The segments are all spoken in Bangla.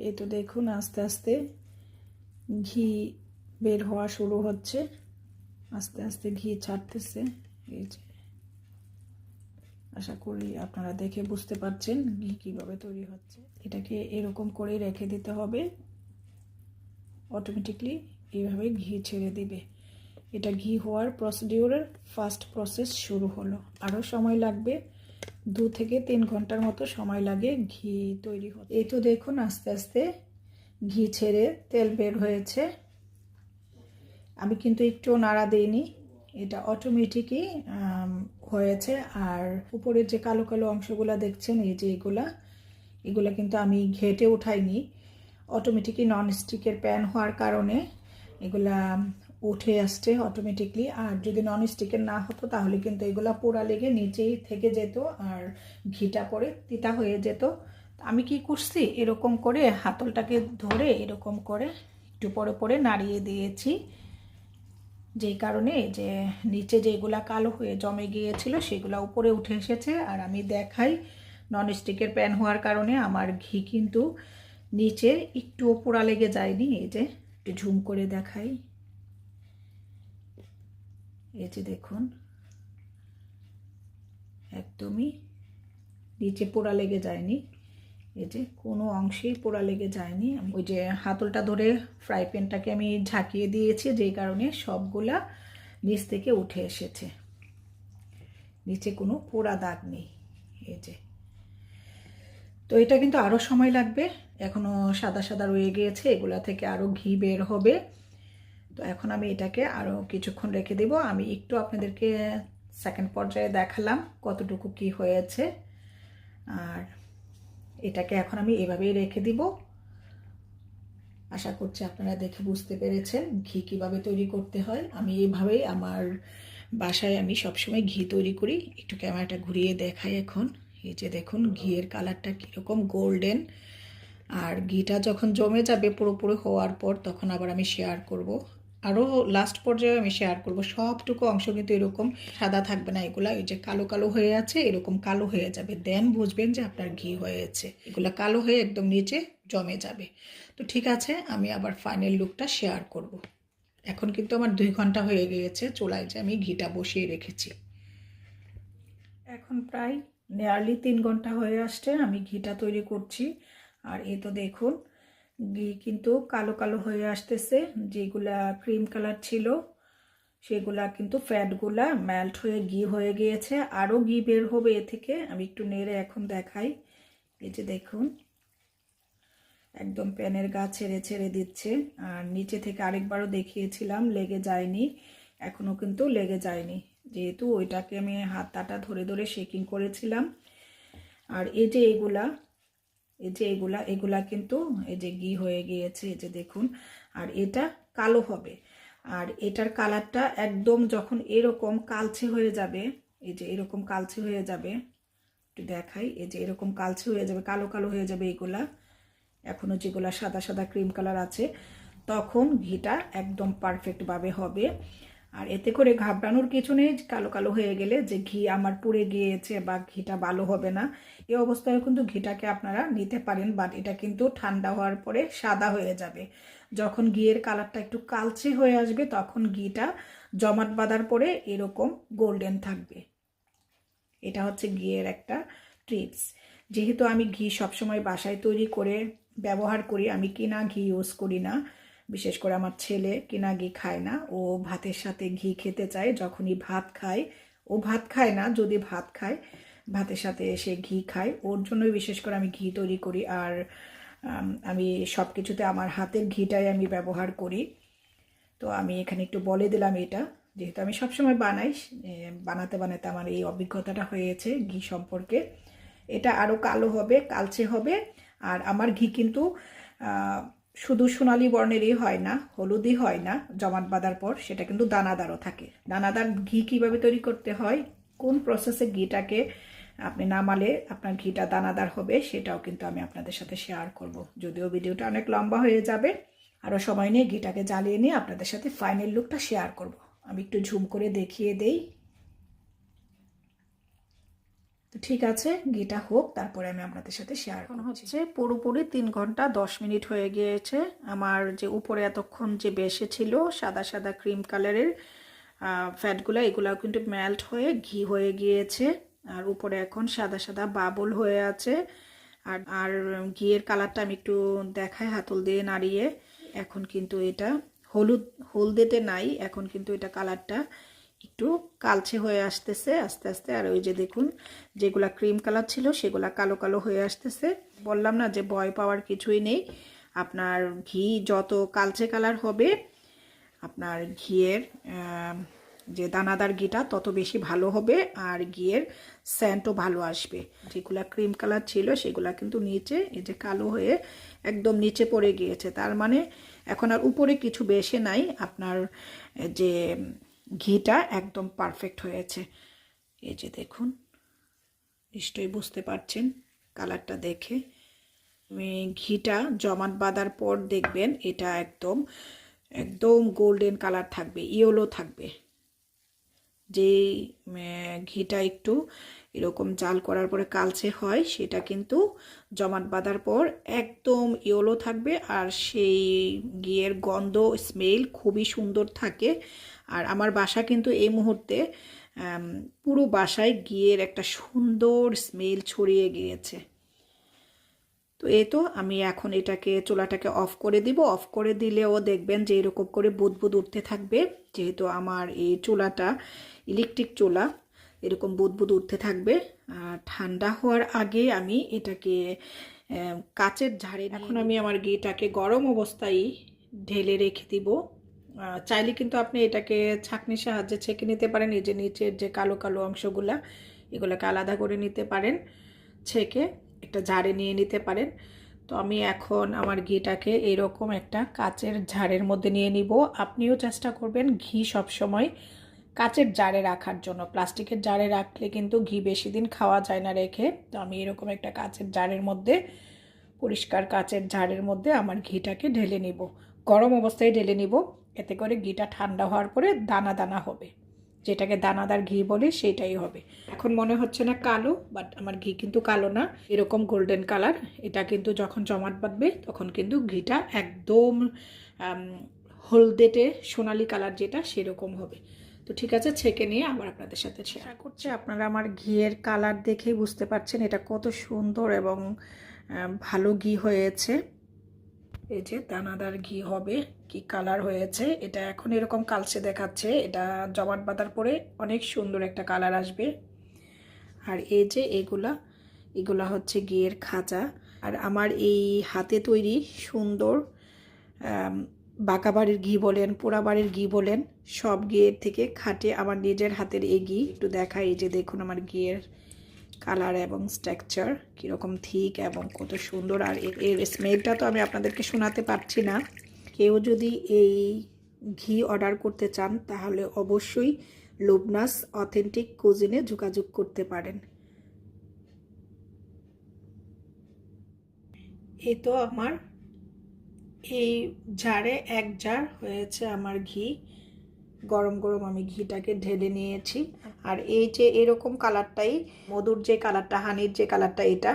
এই তো দেখুন, আস্তে আস্তে ঘি বের হওয়া শুরু হচ্ছে। আস্তে আস্তে ঘি ছাড়তেছে। এই যে আশা করি আপনারা দেখে বুঝতে পারছেন ঘি কীভাবে তৈরি হচ্ছে। এটাকে এরকম করে রেখে দিতে হবে। অটোমেটিকলি এইভাবে ঘি ছেড়ে দিবে। এটা ঘি হওয়ার প্রসিডিওরের ফার্স্ট প্রসেস শুরু হলো। আরও সময় লাগবে। দু থেকে তিন ঘণ্টার মতো সময় লাগে ঘি তৈরি হতে। এই তো দেখুন আস্তে আস্তে ঘি ছেড়ে তেল বের হয়েছে। আমি কিন্তু একটু নাড়া দিইনি, এটা অটোমেটিকই হয়েছে। আর উপরের যে কালো কালো অংশগুলো দেখছেন, এই যে এগুলা এগুলা কিন্তু আমি ঘেটে উঠাইনি। অটোমেটিকই নন স্টিকের প্যান হওয়ার কারণে এগুলা উঠে আসছে অটোমেটিকলি আর যদি নন স্টিকের না হতো, তাহলে কিন্তু এগুলো পোড়া লেগে নিচেই থেকে যেত আর ঘিটা পরে তিতা হয়ে যেত। আমি কি করছি? এরকম করে হাতলটাকে ধরে এরকম করে একটু পরে পরে নাড়িয়ে দিয়েছি। যেই কারণে যে নিচে যেগুলা কালো হয়ে জমে গিয়েছিল, সেগুলো উপরে উঠে এসেছে। আর আমি দেখাই ননস্টিকের প্যান হওয়ার কারণে আমার ঘি কিন্তু নিচে একটুও পোড়া লেগে যায়নি। এই যে একটু ঝুম করে দেখাই। এই যে দেখুন, একদমই নিচে পোড়া লেগে যায়নি। এই যে কোনো অংশেই পোড়া লেগে যায়নি। ওই যে হাতলটা ধরে ফ্রাই প্যানটাকে আমি ঝাঁকিয়ে দিয়েছি, যেই কারণে সবগুলা নিচ থেকে উঠে এসেছে। নিচে কোনো পোড়া দাগ নেই। এই যে। তো এটা কিন্তু আরও সময় লাগবে। এখনও সাদা সাদা রয়ে গিয়েছে, এগুলা থেকে আরও ঘি বের হবে। তো এখন আমি এটাকে আরও কিছুক্ষণ রেখে দেব। আমি একটু আপনাদেরকে সেকেন্ড পর্যায়ে দেখালাম কতটুকু কি হয়েছে। আর এটাকে এখন আমি এভাবেই রেখে দিব। আশা করছি আপনারা দেখে বুঝতে পেরেছেন ঘি কীভাবে তৈরি করতে হয়। আমি এইভাবেই আমার বাসায় আমি সবসময় ঘি তৈরি করি। একটু ক্যামেরাটা ঘুরিয়ে দেখাই এখন। এই যে দেখুন, ঘিয়ের কালারটা কীরকম গোল্ডেন আর ঘিটা যখন জমে যাবে পুরোপুরি হওয়ার পর তখন আবার আমি শেয়ার করব। আরও লাস্ট পর্যায়ে আমি শেয়ার করব। সবটুকু অংশ কিন্তু এরকম সাদা থাকবে না, এগুলা ওই যে কালো কালো হয়ে আছে, এরকম কালো হয়ে যাবে। দেন বুঝবেন যে আপনার ঘি হয়েছে। এগুলো কালো হয়ে একদম নিচে জমে যাবে। তো ঠিক আছে, আমি আবার ফাইনাল লুকটা শেয়ার করব। এখন কিন্তু আমার দুই ঘণ্টা হয়ে গিয়েছে, চুলায় যে আমি ঘিটা বসিয়ে রেখেছি। এখন প্রায় নিয়ারলি তিন ঘণ্টা হয়ে আসছে, আমি ঘিটা তৈরি করছি। আর এ তো দেখুন ঘি কিন্তু কালো কালো হয়ে আসতেছে। যেগুলা ক্রিম কালার ছিল, সেগুলা কিন্তু ফ্যাটগুলা মেল্ট হয়ে ঘি হয়ে গিয়েছে। আরও ঘি বের হবে এ থেকে, আমি একটু নেড়ে এখন দেখাই। এই যে দেখুন, একদম প্যানের গা ছেড়ে ছেড়ে দিচ্ছে। আর নিচে থেকে আরেকবারও দেখিয়েছিলাম, লেগে যায়নি। এখনও কিন্তু লেগে যায়নি। যেহেতু ওইটাকে আমি হাতটাটা ধরে ধরে শেকিং করেছিলাম। আর এই যে এগুলা এই যে এগুলা এগুলা কিন্তু এই যে ঘি হয়ে গিয়েছে, এই যে দেখুন, আর এটা কালো হবে। আর এটার কালারটা একদম যখন এরকম কালচে হয়ে যাবে, এই যে এরকম কালচে হয়ে যাবে, একটু দেখাই, এই যে এরকম কালচে হয়ে যাবে, কালো কালো হয়ে যাবে এগুলা এখনও যেগুলা সাদা সাদা ক্রিম কালার আছে, তখন ঘিটা একদম পারফেক্টভাবে হবে। আর এতে করে ঘাবড়ানোর কিছু নেই, কালো কালো হয়ে গেলে যে ঘি আমার পুড়ে গিয়েছে বা ঘিটা ভালো হবে না, এই অবস্থায় কিন্তু ঘিটাকে আপনারা নিতে পারেন বাট এটা কিন্তু ঠান্ডা হওয়ার পরে সাদা হয়ে যাবে। যখন ঘিয়ের কালারটা একটু কালচে হয়ে আসবে, তখন ঘিটা জমাট বাঁধার পরে এরকম গোল্ডেন থাকবে। এটা হচ্ছে ঘিয়ের একটা ট্রিপস যেহেতু আমি ঘি সবসময় বাসায় তৈরি করে ব্যবহার করি, আমি কিনা ঘি ইউজ করি না বিশেষ করে আমার ছেলে কিনা ঘি খায় না। ও ভাতের সাথে ঘি খেতে চায়, যখনই ভাত খায়, ও ভাত খায় না, যদি ভাত খায়, ভাতের সাথে এসে ঘি খায়। ওর জন্যই বিশেষ করে আমি ঘি তৈরি করি আর, আমি সব কিছুতে আমার হাতের ঘিটাই আমি ব্যবহার করি। তো আমি এখানে একটু বলে দিলাম এটা। যেহেতু আমি সবসময় বানাই বানাতে বানাতে আমার এই অভিজ্ঞতাটা হয়েছে ঘি সম্পর্কে। এটা আরও কালো হবে, কালচে হবে, আর আমার ঘি কিন্তু শুধু সোনালি বর্ণেরই হয় না, হলুদই হয় না জমাট বাঁধার পর সেটা কিন্তু দানাদারও থাকে। দানাদার ঘি কীভাবে তৈরি করতে হয়, কোন প্রসেসে ঘিটাকে আপনি নামালে আপনার ঘিটা দানাদার হবে, সেটাও কিন্তু আমি আপনাদের সাথে শেয়ার করব। যদিও ভিডিওটা অনেক লম্বা হয়ে যাবে, আরও সময় নিয়ে ঘিটাকে জ্বালিয়ে নিয়ে আপনাদের সাথে ফাইনাল লুকটা শেয়ার করব। আমি একটু ঝুম করে দেখিয়ে দেই। তো ঠিক আছে ঘিটা হোক তারপরে আমি আপনাদের সাথে শেয়ার এখন হচ্ছে পুরোপুরি তিন ঘণ্টা দশ মিনিট হয়ে গিয়েছে। আমার যে উপরে এতক্ষণ যে বেসে ছিল সাদা সাদা ক্রিম কালারের ফ্যাটগুলো এগুলো কিন্তু মেল্ট হয়ে ঘি হয়ে গিয়েছে। আর উপরে এখন সাদা সাদা বাবল হয়ে আছে। আর আর ঘিয়ের কালারটা আমি একটু দেখাই হাতল দিয়ে নাড়িয়ে। এখন কিন্তু এটা হলুদ হলদেতে নাই এখন কিন্তু এটা কালারটা একটু কালচে হয়ে আসতেছে, আস্তে আস্তে। আর ওই যে দেখুন, যেগুলা ক্রিম কালার ছিল সেগুলা কালো কালো হয়ে আসতেছে। বললাম না যে ভয় পাওয়ার কিছুই নেই। আপনার ঘি যত কালচে কালার হবে, আপনার ঘিয়ের যে দানাদার ঘিটা তত বেশি ভালো হবে আর ঘিয়ের স্যান্টও ভালো আসবে। যেগুলা ক্রিম কালার ছিল সেগুলা কিন্তু নিচে, এই যে কালো হয়ে একদম নিচে পড়ে গিয়েছে। তার মানে এখন আর উপরে কিছু বেশি নাই। আপনার যে ঘিটা একদম পারফেক্ট হয়েছে। এই যে দেখুন, নিশ্চয়ই বুঝতে পারছেন কালারটা দেখে। ঘিটা জমাট বাঁধার পর দেখবেন এটা একদম একদম গোল্ডেন কালার থাকবে ইয়েলো থাকবে। যে ঘিটা একটু এরকম জাল করার পরে কালচে হয়, সেটা কিন্তু জমাট বাঁধার পর একদম ইয়েলো থাকবে আর সেই ঘিয়ের গন্ধ স্মেল খুবই সুন্দর থাকে। আর আমার বাসা কিন্তু এই মুহূর্তে পুরো বাসায় ঘিয়ের একটা সুন্দর স্মেল ছড়িয়ে গিয়েছে। তো এই তো আমি এখন এটাকে চুলাটাকে অফ করে দিব। অফ করে দিলেও দেখবেন যে এরকম করে বুদবুদ উঠতে থাকবে। যেহেতু আমার এই চুলাটা ইলেকট্রিক চুলা এরকম বুদবুদ উঠতে থাকবে। আর ঠান্ডা হওয়ার আগে আমি এটাকে কাচের ঝাড়ে এখন আমি আমার ঘিটাকে গরম অবস্থায় ঢেলে রেখে দিব। চাইলে কিন্তু আপনি এটাকে ছাঁকনির সাহায্যে ছেঁকে নিতে পারেন। এই যে নিচের যে কালো কালো অংশগুলা এগুলোকে আলাদা করে নিতে পারেন ছেঁকে। একটা ঝাড়ে নিয়ে নিতে পারেন। তো আমি এখন আমার ঘিটাকে এরকম একটা কাচের ঝাড়ের মধ্যে নিয়ে নিব। আপনিও চেষ্টা করবেন ঘি সবসময় কাচের জারে রাখার জন্য। প্লাস্টিকের জারে রাখলে কিন্তু ঘি বেশি দিন খাওয়া যায় না রেখে। তো আমি এরকম একটা কাচের জারের মধ্যে, পরিষ্কার কাচের ঝাড়ের মধ্যে আমার ঘিটাকে ঢেলে নিব। গরম অবস্থায় ঢেলে নিব। এতে করে ঘিটা ঠান্ডা হওয়ার পরে দানা দানা হবে। যেটাকে দানাদার ঘি বলে সেটাই হবে। এখন মনে হচ্ছে না কালো বাট আমার ঘি কিন্তু কালো না। এরকম গোল্ডেন কালার এটা কিন্তু যখন জমাট বাঁধবে, তখন কিন্তু ঘিটা একদম হলদেটে সোনালি কালার যেটা, সেরকম হবে। তো ঠিক আছে, ছেঁকে নিয়ে আবার আপনাদের সাথে শেয়ার করছি আপনারা আমার ঘিয়ের কালার দেখেই বুঝতে পারছেন, এটা কত সুন্দর এবং ভালো ঘি হয়েছে। এই যে দানাদার ঘি হবে, কি কালার হয়েছে, এটা এখন এরকম কালচে দেখাচ্ছে, এটা জমাট বাঁধার পরে অনেক সুন্দর একটা কালার আসবে। আর এই যে এগুলা এগুলা হচ্ছে ঘিয়ের খাঁচা। আর আমার এই হাতে তৈরি সুন্দর বাঁকা বাড়ির ঘি বলেন, পোড়া বাড়ির ঘি বলেন, সব ঘিয়ের থেকে খাটে আমার নিজের হাতের এই ঘি। একটু দেখাই, এই যে দেখুন আমার ঘিয়ের কালার এবং স্ট্রাকচার কীরকম থিক এবং কত সুন্দর। আর এর স্মেলটা তো আমি আপনাদেরকে শোনাতে পারছি না। কেউ যদি এই ঘি অর্ডার করতে চান, তাহলে অবশ্যই লুবনাস অথেন্টিক কুজিনে যোগাযোগ করতে পারেন। এই তো আমার, এই জারে এক জার হয়েছে আমার ঘি। গরম গরম আমি ঘিটাকে ঢেলে নিয়েছি। আর এই যে এরকম কালারটাই, মধুর যে কালারটা, হানির যে কালারটা এটা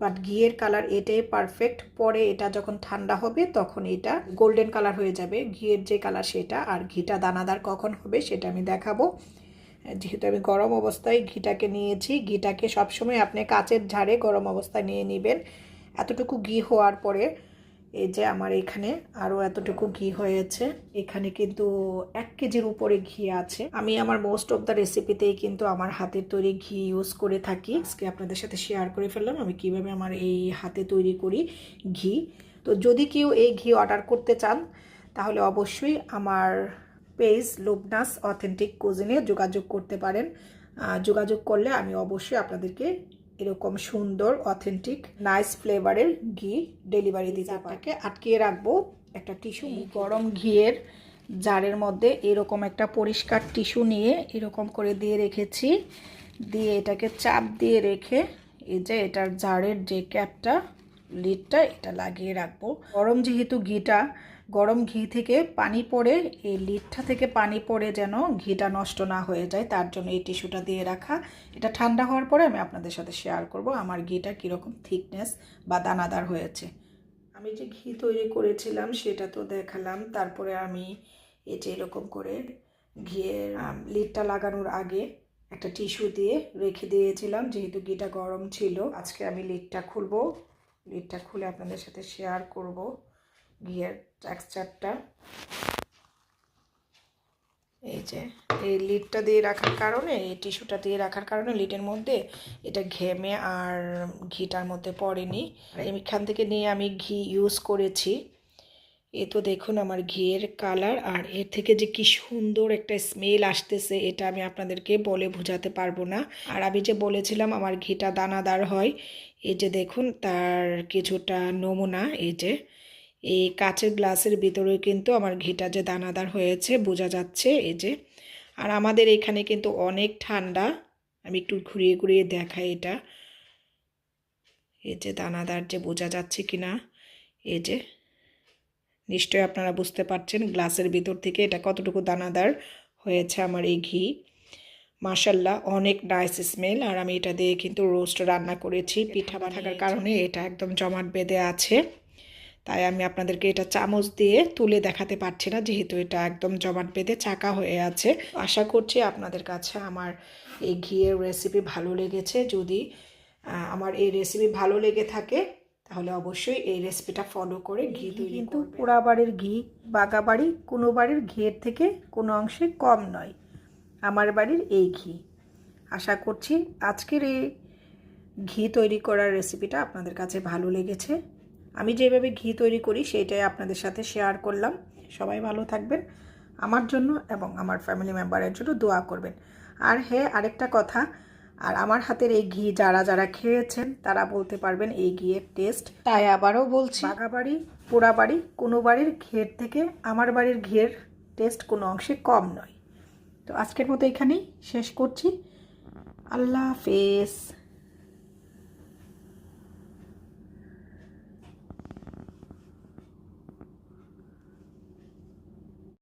বাট ঘিয়ের কালার এটাই পারফেক্ট পরে এটা যখন ঠান্ডা হবে, তখন এটা গোল্ডেন কালার হয়ে যাবে। ঘিয়ের যে কালার সেটা, আর ঘিটা দানাদার কখন হবে সেটা আমি দেখাবো। যেহেতু আমি গরম অবস্থায় ঘিটাকে নিয়েছি, ঘিটাকে সবসময় আপনি কাচের ঝাড়ে গরম অবস্থায় নিয়ে নেবেন। এতটুকু ঘি হওয়ার পরে এই যে আমার এখানে আরও এতটুকু ঘি হয়েছে। এখানে কিন্তু এক কেজির উপরে ঘি আছে। আমি আমার মোস্ট অফ দ্য রেসিপিতেই কিন্তু আমার হাতের তৈরি ঘি ইউজ করে থাকি। আজকে আপনাদের সাথে শেয়ার করে ফেললাম আমি কীভাবে আমার এই হাতে তৈরি করি ঘি। তো যদি কেউ এই ঘি অর্ডার করতে চান, তাহলে অবশ্যই আমার পেজ লোবনাস অথেন্টিক কোজিনে যোগাযোগ করতে পারেন। যোগাযোগ করলে আমি অবশ্যই আপনাদেরকে এরকম সুন্দর অথেন্টিক নাইস ফ্লেভারের ঘি ডেলিভারি দিতে আপনাকে আটকিয়ে রাখব একটা টিস্যু গরম ঘিয়ের জারের মধ্যে এরকম একটা পরিষ্কার টিস্যু নিয়ে এরকম করে দিয়ে রেখেছি। দিয়ে এটাকে চাপ দিয়ে রেখে এই যে এটার জারের যে ক্যাপটা লিডটা এটা লাগিয়ে রাখব। গরম যেহেতু ঘিটা গরম ঘি থেকে পানি পড়ে, এই লিডটা থেকে পানি পড়ে যেন ঘিটা নষ্ট না হয়ে যায়, তার জন্য এই টিস্যুটা দিয়ে রাখা। এটা ঠান্ডা হওয়ার পরে আমি আপনাদের সাথে শেয়ার করব আমার ঘিটা কীরকম থিকনেস বা দানাদার হয়েছে। আমি যে ঘি তৈরি করেছিলাম সেটা তো দেখালাম, তারপরে আমি এই যে এরকম করে ঘিয়ের লিডটা লাগানোর আগে একটা টিস্যু দিয়ে রেখে দিয়েছিলাম, যেহেতু ঘিটা গরম ছিল। আজকে আমি লিডটা খুলবো লিডটা খুলে আপনাদের সাথে শেয়ার করব। ঘিয়ের টেক্সচারটা এই যে, এই লিডটা দিয়ে রাখার কারণে, এই টিস্যুটা দিয়ে রাখার কারণে লিডের মধ্যে এটা ঘেমে আর ঘিটার মধ্যে পড়েনি। এখান থেকে নিয়ে আমি ঘি ইউজ করেছি। এ তো দেখুন আমার ঘিয়ের কালার আর এর থেকে যে কি সুন্দর একটা স্মেল আসতেছে, এটা আমি আপনাদেরকে বলে বোঝাতে পারব না। আর আমি যে বলেছিলাম আমার ঘিটা দানাদার হয়, এই যে দেখুন তার কিছুটা নমুনা, এই যে। এই কাচের গ্লাসের ভিতরে কিন্তু আমার ঘিটা যে দানাদার হয়েছে বোঝা যাচ্ছে এই যে। আর আমাদের এখানে কিন্তু অনেক ঠান্ডা। আমি একটু ঘুরিয়ে ঘুরিয়ে দেখাই এটা। এই যে দানাদার যে বোঝা যাচ্ছে কি না এই যে। নিশ্চয়ই আপনারা বুঝতে পারছেন গ্লাসের ভিতর থেকে এটা কতটুকু দানাদার হয়েছে আমার এই ঘি। মাশাল্লাহ অনেক নাইস স্মেল আর আমি এটা দিয়ে কিন্তু রোস্ট রান্না করেছি পিঠা থাকার কারণে এটা একদম জমাট বেঁধে আছে। তাই আমি আপনাদেরকে এটা চামচ দিয়ে তুলে দেখাতে পারছি না যেহেতু এটা একদম জমাট বেঁধে চাকা হয়ে আছে। আশা করছি আপনাদের কাছে আমার এই ঘিয়ের রেসিপি ভালো লেগেছে। যদি আমার এই রেসিপি ভালো লেগে থাকে তাহলে অবশ্যই এই রেসিপিটা ফলো করে ঘি তৈরি কিন্তু পোড়া বাড়ির ঘি বাগা বাড়ি কোনো বাড়ির ঘিয়ের থেকে কোনো অংশে কম নয়। আমার বাড়ির এই ঘি। আশা করছি আজকের এই ঘি তৈরি করার রেসিপিটা আপনাদের কাছে ভালো লেগেছে। আমি যেভাবে ঘি তৈরি করি সেইটাই আপনাদের সাথে শেয়ার করলাম। সবাই ভালো থাকবেন আমার জন্য এবং আমার ফ্যামিলি মেম্বারের জন্য দোয়া করবেন। আর হ্যাঁ আরেকটা কথা আর আমার হাতের এই ঘি যারা যারা খেয়েছেন তারা বলতে পারবেন এই ঘিয়ের টেস্ট তাই আবারও বলছি বাগা বাড়ি পোড়া বাড়ি কোনো বাড়ির ঘিয়ের থেকে আমার বাড়ির ঘিয়ের টেস্ট কোনো অংশে কম নয়। তো আজকের মতো এখানেই শেষ করছি। আল্লাহ হাফেজ।